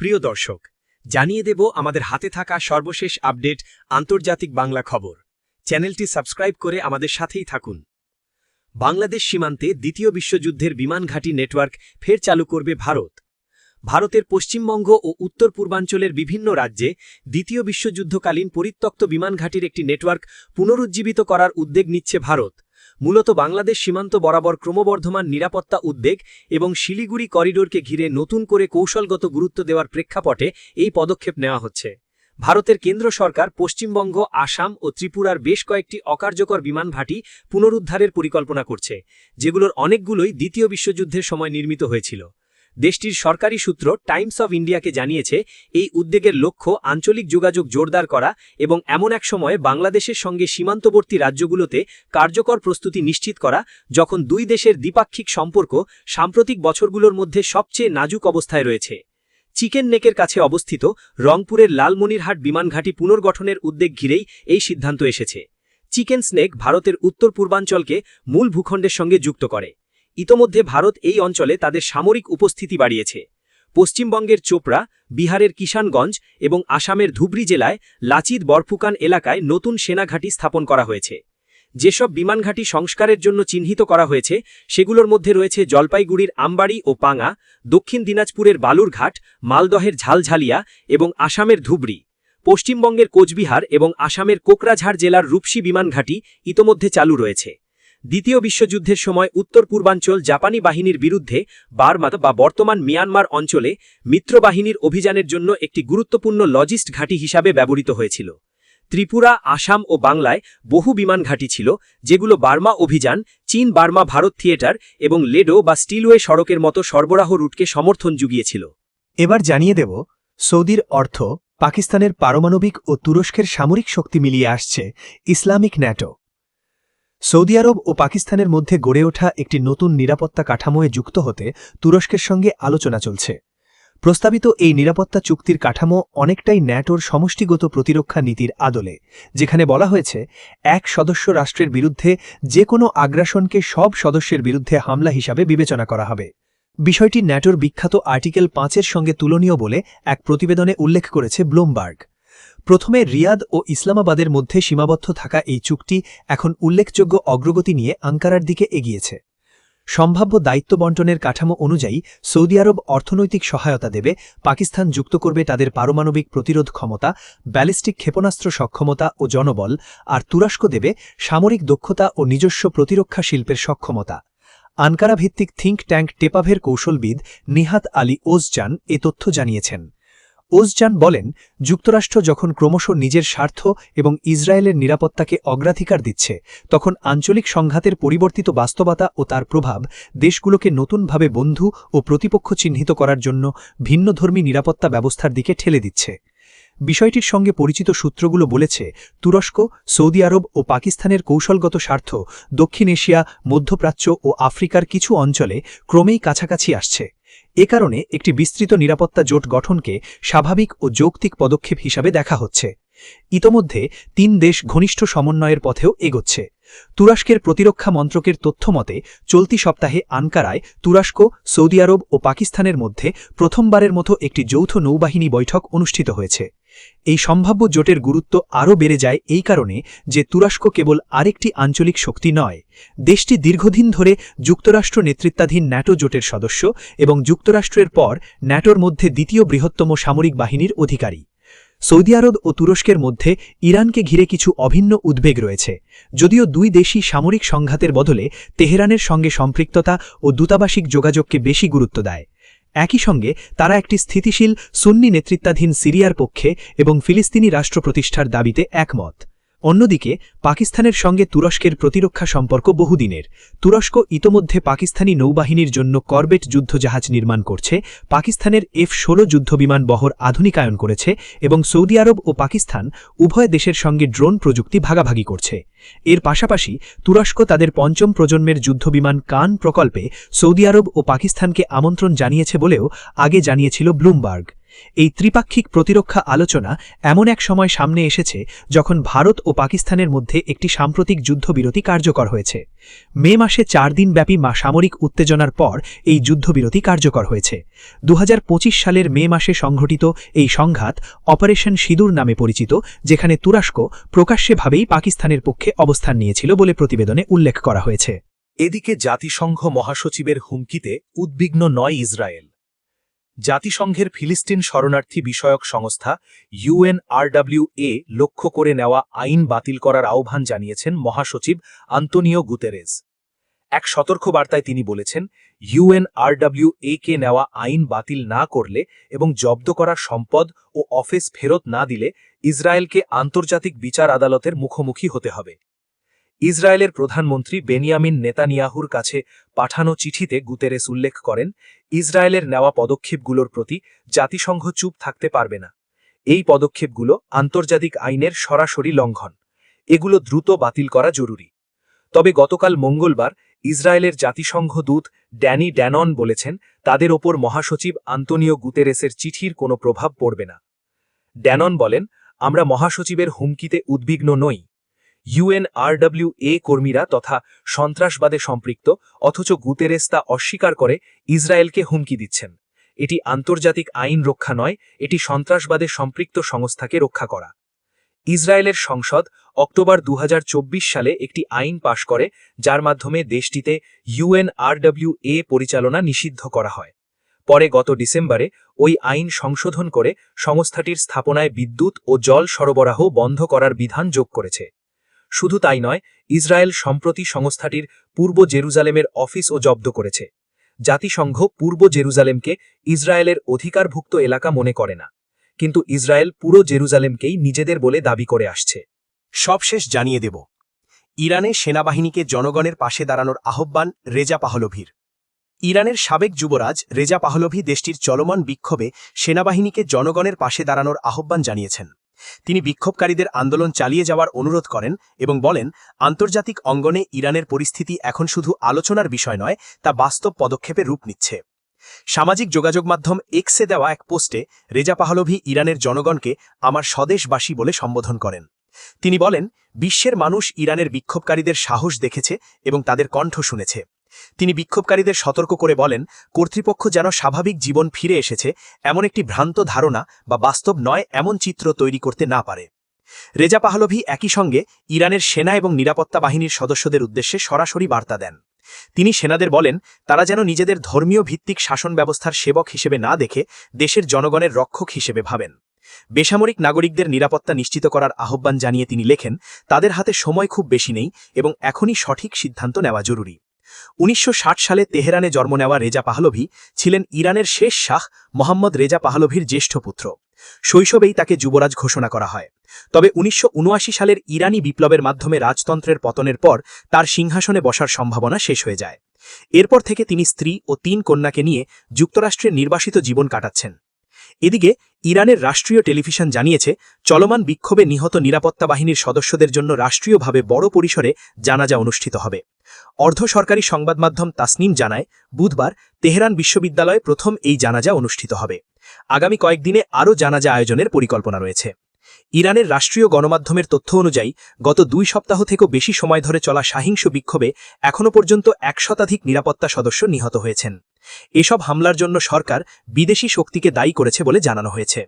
প্রিয় দর্শক, জানিয়ে দেব আমাদের হাতে থাকা সর্বশেষ আপডেট আন্তর্জাতিক বাংলা খবর। চ্যানেলটি সাবস্ক্রাইব করে আমাদের সাথেই থাকুন। বাংলাদেশ সীমান্তে দ্বিতীয় বিশ্বযুদ্ধের বিমান ঘাঁটি নেটওয়ার্ক ফের চালু করবে ভারত। ভারতের পশ্চিমবঙ্গ ও উত্তর পূর্বাঞ্চলের বিভিন্ন রাজ্যে দ্বিতীয় বিশ্বযুদ্ধকালীন পরিত্যক্ত বিমান ঘাঁটির একটি নেটওয়ার্ক পুনরুজ্জীবিত করার উদ্যোগ নিচ্ছে ভারত। মূলত বাংলাদেশ সীমান্ত বরাবর ক্রমবর্ধমান নিরাপত্তা উদ্বেগ এবং শিলিগুড়ি করিডোরকে ঘিরে নতুন করে কৌশলগত গুরুত্ব দেওয়ার প্রেক্ষাপটে এই পদক্ষেপ নেওয়া হচ্ছে। ভারতের কেন্দ্র সরকার পশ্চিমবঙ্গ, আসাম ও ত্রিপুরার বেশ কয়েকটি অকার্যকর বিমান ভাটি পুনরুদ্ধারের পরিকল্পনা করছে, যেগুলোর অনেকগুলোই দ্বিতীয় বিশ্বযুদ্ধের সময় নির্মিত হয়েছিল। দেশটির সরকারি সূত্র টাইমস অব ইন্ডিয়াকে জানিয়েছে, এই উদ্যোগের লক্ষ্য আঞ্চলিক যোগাযোগ জোরদার করা এবং এমন এক সময়ে বাংলাদেশের সঙ্গে সীমান্তবর্তী রাজ্যগুলোতে কার্যকর প্রস্তুতি নিশ্চিত করা, যখন দুই দেশের দ্বিপাক্ষিক সম্পর্ক সাম্প্রতিক বছরগুলোর মধ্যে সবচেয়ে নাজুক অবস্থায় রয়েছে। চিকেন নেকের কাছে অবস্থিত রংপুরের লালমনিরহাট বিমানঘাটি পুনর্গঠনের উদ্যোগ ঘিরেই এই সিদ্ধান্ত এসেছে। চিকেন স্নেক ভারতের উত্তর পূর্বাঞ্চলকে মূল ভূখণ্ডের সঙ্গে যুক্ত করে। ইতোমধ্যে ভারত এই অঞ্চলে তাদের সামরিক উপস্থিতি বাড়িয়েছে। পশ্চিমবঙ্গের চোপড়া, বিহারের কিষানগঞ্জ এবং আসামের ধুবড়ি জেলায় লাচিত বরফুকান এলাকায় নতুন সেনাঘাঁটি স্থাপন করা হয়েছে। যেসব বিমানঘাঁটি সংস্কারের জন্য চিহ্নিত করা হয়েছে, সেগুলোর মধ্যে রয়েছে জলপাইগুড়ির আমবাড়ি ও পাঙা, দক্ষিণ দিনাজপুরের বালুরঘাট, মালদহের ঝালঝালিয়া এবং আসামের ধুবড়ি। পশ্চিমবঙ্গের কোচবিহার এবং আসামের কোকরাঝাড় জেলার রূপসী বিমানঘাঁটি ইতোমধ্যে চালু রয়েছে। দ্বিতীয় বিশ্বযুদ্ধের সময় উত্তর পূর্বাঞ্চল জাপানি বাহিনীর বিরুদ্ধে বার্মাত বা বর্তমান মিয়ানমার অঞ্চলে মিত্রবাহিনীর অভিযানের জন্য একটি গুরুত্বপূর্ণ লজিস্ট ঘাঁটি হিসাবে ব্যবহৃত হয়েছিল। ত্রিপুরা, আসাম ও বাংলায় বহু বিমান ঘাঁটি ছিল, যেগুলো বার্মা অভিযান, চীন বার্মা ভারত থিয়েটার এবং লেডো বা স্টিলওয়ে সড়কের মতো সরবরাহ রুটকে সমর্থন জুগিয়েছিল। এবার জানিয়ে দেব, সৌদির অর্থ পাকিস্তানের পারমাণবিক ও তুরস্কের সামরিক শক্তি মিলিয়ে আসছে ইসলামিক ন্যাটো। সৌদি আরব ও পাকিস্তানের মধ্যে গড়ে ওঠা একটি নতুন নিরাপত্তা কাঠামোয় যুক্ত হতে তুরস্কের সঙ্গে আলোচনা চলছে। প্রস্তাবিত এই নিরাপত্তা চুক্তির কাঠামো অনেকটাই ন্যাটোর সমষ্টিগত প্রতিরক্ষা নীতির আদলে, যেখানে বলা হয়েছে, এক সদস্য রাষ্ট্রের বিরুদ্ধে যে কোনো আগ্রাসনকে সব সদস্যের বিরুদ্ধে হামলা হিসাবে বিবেচনা করা হবে। বিষয়টি ন্যাটোর বিখ্যাত আর্টিকেল পাঁচের সঙ্গে তুলনীয় বলে এক প্রতিবেদনে উল্লেখ করেছে ব্লুমবার্গ। প্রথমে রিয়াদ ও ইসলামাবাদের মধ্যে সীমাবদ্ধ থাকা এই চুক্তি এখন উল্লেখযোগ্য অগ্রগতি নিয়ে আঙ্কারার দিকে এগিয়েছে। সম্ভাব্য দায়িত্ব বন্টনের কাঠামো অনুযায়ী সৌদি আরব অর্থনৈতিক সহায়তা দেবে, পাকিস্তান যুক্ত করবে তাদের পারমাণবিক প্রতিরোধ ক্ষমতা, ব্যালিস্টিক ক্ষেপণাস্ত্র সক্ষমতা ও জনবল, আর তুরস্ক দেবে সামরিক দক্ষতা ও নিজস্ব প্রতিরক্ষা শিল্পের সক্ষমতা। আনকারা ভিত্তিক থিঙ্ক ট্যাঙ্ক টেপাভের কৌশলবিদ নিহাত আলী ওজজান এ তথ্য জানিয়েছেন। ওজজান বলেন, যুক্তরাষ্ট্র যখন ক্রমশ নিজের স্বার্থ এবং ইসরায়েলের নিরাপত্তাকে অগ্রাধিকার দিচ্ছে, তখন আঞ্চলিক সংঘাতের পরিবর্তিত বাস্তবতা ও তার প্রভাব দেশগুলোকে নতুনভাবে বন্ধু ও প্রতিপক্ষ চিহ্নিত করার জন্য ভিন্নধর্মী নিরাপত্তা ব্যবস্থার দিকে ঠেলে দিচ্ছে। বিষয়টির সঙ্গে পরিচিত সূত্রগুলো বলেছে, তুরস্ক, সৌদি আরব ও পাকিস্তানের কৌশলগত স্বার্থ দক্ষিণ এশিয়া, মধ্যপ্রাচ্য ও আফ্রিকার কিছু অঞ্চলে ক্রমেই কাছাকাছি আসছে। এ কারণে একটি বিস্তৃত নিরাপত্তা জোট গঠনকে স্বাভাবিক ও যৌক্তিক পদক্ষেপ হিসাবে দেখা হচ্ছে। ইতোমধ্যে তিন দেশ ঘনিষ্ঠ সমন্বয়ের পথেও এগোচ্ছে। তুরস্কের প্রতিরক্ষা মন্ত্রকের তথ্যমতে চলতি সপ্তাহে আনকারায় তুরস্ক, সৌদি আরব ও পাকিস্তানের মধ্যে প্রথমবারের মতো একটি যৌথ নৌবাহিনী বৈঠক অনুষ্ঠিত হয়েছে। এই সম্ভাব্য জোটের গুরুত্ব আরও বেড়ে যায় এই কারণে যে তুরস্ক কেবল আরেকটি আঞ্চলিক শক্তি নয়, দেশটি দীর্ঘদিন ধরে যুক্তরাষ্ট্র নেতৃত্বাধীন ন্যাটো জোটের সদস্য এবং যুক্তরাষ্ট্রের পর ন্যাটোর মধ্যে দ্বিতীয় বৃহত্তম সামরিক বাহিনীর অধিকারী। সৌদি আরব ও তুরস্কের মধ্যে ইরানকে ঘিরে কিছু অভিন্ন উদ্বেগ রয়েছে, যদিও দুই দেশই সামরিক সংঘাতের বদলে তেহরানের সঙ্গে সম্পৃক্ততা ও দূতাবাসিক যোগাযোগকে বেশি গুরুত্ব দেয়। একই সঙ্গে তারা একটি স্থিতিশীল সুন্নি নেতৃত্বাধীন সিরিয়ার পক্ষে এবং ফিলিস্তিনি রাষ্ট্র প্রতিষ্ঠার দাবিতে একমত। অন্যদিকে, পাকিস্তানের সঙ্গে তুরস্কের প্রতিরক্ষা সম্পর্ক বহুদিনের। তুরস্ক ইতোমধ্যে পাকিস্তানি নৌবাহিনীর জন্য করবেট যুদ্ধজাহাজ নির্মাণ করছে, পাকিস্তানের এফ ষোলো যুদ্ধবিমান বহর আধুনিকায়ন করেছে এবং সৌদি আরব ও পাকিস্তান উভয় দেশের সঙ্গে ড্রোন প্রযুক্তি ভাগাভাগি করছে। এর পাশাপাশি, তুরস্ক তাদের পঞ্চম প্রজন্মের যুদ্ধবিমান কান প্রকল্পে সৌদি আরব ও পাকিস্তানকে আমন্ত্রণ জানিয়েছে বলেও আগে জানিয়েছিল ব্লুমবার্গ। এই ত্রিপাক্ষিক প্রতিরক্ষা আলোচনা এমন এক সময় সামনে এসেছে যখন ভারত ও পাকিস্তানের মধ্যে একটি সাম্প্রতিক যুদ্ধবিরতি কার্যকর হয়েছে। মে মাসে চার দিনব্যাপী মা সামরিক উত্তেজনার পর এই যুদ্ধবিরতি কার্যকর হয়েছে। দু হাজার পঁচিশ সালের মে মাসে সংঘটিত এই সংঘাত অপারেশন সিঁদুর নামে পরিচিত, যেখানে তুরস্ক প্রকাশ্যেভাবেই পাকিস্তানের পক্ষে অবস্থান নিয়েছিল বলে প্রতিবেদনে উল্লেখ করা হয়েছে। এদিকে জাতিসংঘ মহাসচিবের হুমকিতে উদ্বিগ্ন নয় ইসরায়েল। জাতিসংঘের ফিলিস্তিন শরণার্থী বিষয়ক সংস্থা ইউএনআরডব্লিউএ লক্ষ্য করে নেওয়া আইন বাতিল করার আহ্বান জানিয়েছেন মহাসচিব আন্তোনিও গুতেরেজ। এক সতর্ক বার্তায় তিনি বলেছেন ইউএনআরডব্লিউএ কে নেওয়া আইন বাতিল না করলে এবং জব্দ করা সম্পদ ও অফিস ফেরত না দিলে ইসরায়েলকে আন্তর্জাতিক বিচার আদালতের মুখোমুখি হতে হবে। ইসরায়েলের প্রধানমন্ত্রী বেনিয়ামিন নেতানিয়াহুর কাছে পাঠানো চিঠিতে গুতেরেস উল্লেখ করেন, ইসরায়েলের নেওয়া পদক্ষেপগুলোর প্রতি জাতিসংঘ চুপ থাকতে পারবে না। এই পদক্ষেপগুলো আন্তর্জাতিক আইনের সরাসরি লঙ্ঘন। এগুলো দ্রুত বাতিল করা জরুরি। তবে গতকাল মঙ্গলবার ইসরায়েলের জাতিসংঘ দূত ড্যানি ড্যানন বলেছেন, তাদের ওপর মহাসচিব আন্তোনিও গুতেরেসের চিঠির কোনো প্রভাব পড়বে না। ড্যানন বলেন, আমরা মহাসচিবের হুমকিতে উদ্বিগ্ন নই। ইউএনআরডব্লিউএ কর্মীরা তথা সন্ত্রাসবাদে সম্পৃক্ত, অথচ গুতেরেস তা অস্বীকার করে ইসরায়েলকে হুমকি দিচ্ছেন। এটি আন্তর্জাতিক আইন রক্ষা নয়, এটি সন্ত্রাসবাদে সম্পৃক্ত সংস্থাকে রক্ষা করা। ইসরায়েলের সংসদ অক্টোবর দু হাজার চব্বিশ সালে একটি আইন পাশ করে, যার মাধ্যমে দেশটিতে ইউএনআরডব্লিউএ পরিচালনা নিষিদ্ধ করা হয়। পরে গত ডিসেম্বরে ওই আইন সংশোধন করে সংস্থাটির স্থাপনায় বিদ্যুৎ ও জল সরবরাহ বন্ধ করার বিধান যোগ করেছে। শুধু তাই নয়, ইসরায়েল সম্প্রতি সংস্থাটির পূর্ব জেরুজালেমের অফিসও জব্দ করেছে। জাতিসংঘ পূর্ব জেরুজালেমকে ইসরায়েলের অধিকারভুক্ত এলাকা মনে করে না। কিন্তু ইসরায়েল পুরো জেরুজালেমকেই নিজেদের বলে দাবি করে আসছে। সবশেষ জানিয়ে দেব। ইরানে সেনাবাহিনীকে জনগণের পাশে দাঁড়ানোর আহ্বান রেজা পাহলভির। ইরানের সাবেক যুবরাজ রেজা পাহলভি দেশটির চলমান বিক্ষোভে সেনাবাহিনীকে জনগণের পাশে দাঁড়ানোর আহ্বান জানিয়েছেন। তিনি বিক্ষোভকারীদের আন্দোলন চালিয়ে যাওয়ার অনুরোধ করেন এবং বলেন, আন্তর্জাতিক অঙ্গনে ইরানের পরিস্থিতি এখন শুধু আলোচনার বিষয় নয়, তা বাস্তব পদক্ষেপে রূপ নিচ্ছে। সামাজিক যোগাযোগ মাধ্যম এক্সে দেওয়া এক পোস্টে রেজা পাহলভি ইরানের জনগণকে আমার স্বদেশবাসী বলে সম্বোধন করেন। তিনি বলেন, বিশ্বের মানুষ ইরানের বিক্ষোভকারীদের সাহস দেখেছে এবং তাদের কণ্ঠ শুনেছে। তিনি বিক্ষোভকারীদের সতর্ক করে বলেন, কর্তৃপক্ষ যেন স্বাভাবিক জীবন ফিরে এসেছে, এমন একটি ভ্রান্ত ধারণা বা বাস্তব নয়, এমন চিত্র তৈরি করতে না পারে। রেজা পাহলভি একই সঙ্গে ইরানের সেনা এবং নিরাপত্তা বাহিনীর সদস্যদের উদ্দেশ্যে সরাসরি বার্তা দেন। তিনি সেনাদের বলেন, তারা যেন নিজেদের ধর্মীয় ভিত্তিক শাসন ব্যবস্থার সেবক হিসেবে না দেখে, দেশের জনগণের রক্ষক হিসেবে ভাবেন। বেসামরিক নাগরিকদের নিরাপত্তা নিশ্চিত করার আহ্বান জানিয়ে তিনি লেখেন, তাদের হাতে সময় খুব বেশি নেই এবং এখনই সঠিক সিদ্ধান্ত নেওয়া জরুরি। উনিশশো ষাট সালে তেহরানে জন্ম নেওয়া রেজা পাহলভি ছিলেন ইরানের শেষ শাহ মোহাম্মদ রেজা পাহলভির জ্যেষ্ঠ পুত্র। শৈশবেই তাকে যুবরাজ ঘোষণা করা হয়। তবে উনিশশো উনআশি সালের ইরানি বিপ্লবের মাধ্যমে রাজতন্ত্রের পতনের পর তার সিংহাসনে বসার সম্ভাবনা শেষ হয়ে যায়। এরপর থেকে তিনি স্ত্রী ও তিন কন্যাকে নিয়ে যুক্তরাষ্ট্রের নির্বাসিত জীবন কাটাচ্ছেন। এদিকে, ইরানের রাষ্ট্রীয় টেলিভিশন জানিয়েছে, চলমান বিক্ষোভে নিহত নিরাপত্তা বাহিনীর সদস্যদের জন্য রাষ্ট্রীয়ভাবে বড় পরিসরে জানাজা অনুষ্ঠিত হবে। অর্ধ সরকারি সংবাদ মাধ্যম তাসনিম জানায়, বুধবার তেহরান বিশ্ববিদ্যালয়ে প্রথম এই জানাজা অনুষ্ঠিত হবে। আগামী কয়েকদিনে আরও জানাজা আয়োজনের পরিকল্পনা রয়েছে। ইরানের রাষ্ট্রীয় গণমাধ্যমের তথ্য অনুযায়ী, গত দুই সপ্তাহ থেকেও বেশি সময় ধরে চলা সাহিংস বিক্ষোভে এখনও পর্যন্ত এক শতাধিক নিরাপত্তা সদস্য নিহত হয়েছেন। এসব হামলার জন্য সরকার বিদেশি শক্তিকে দায়ী করেছে বলে জানানো হয়েছে।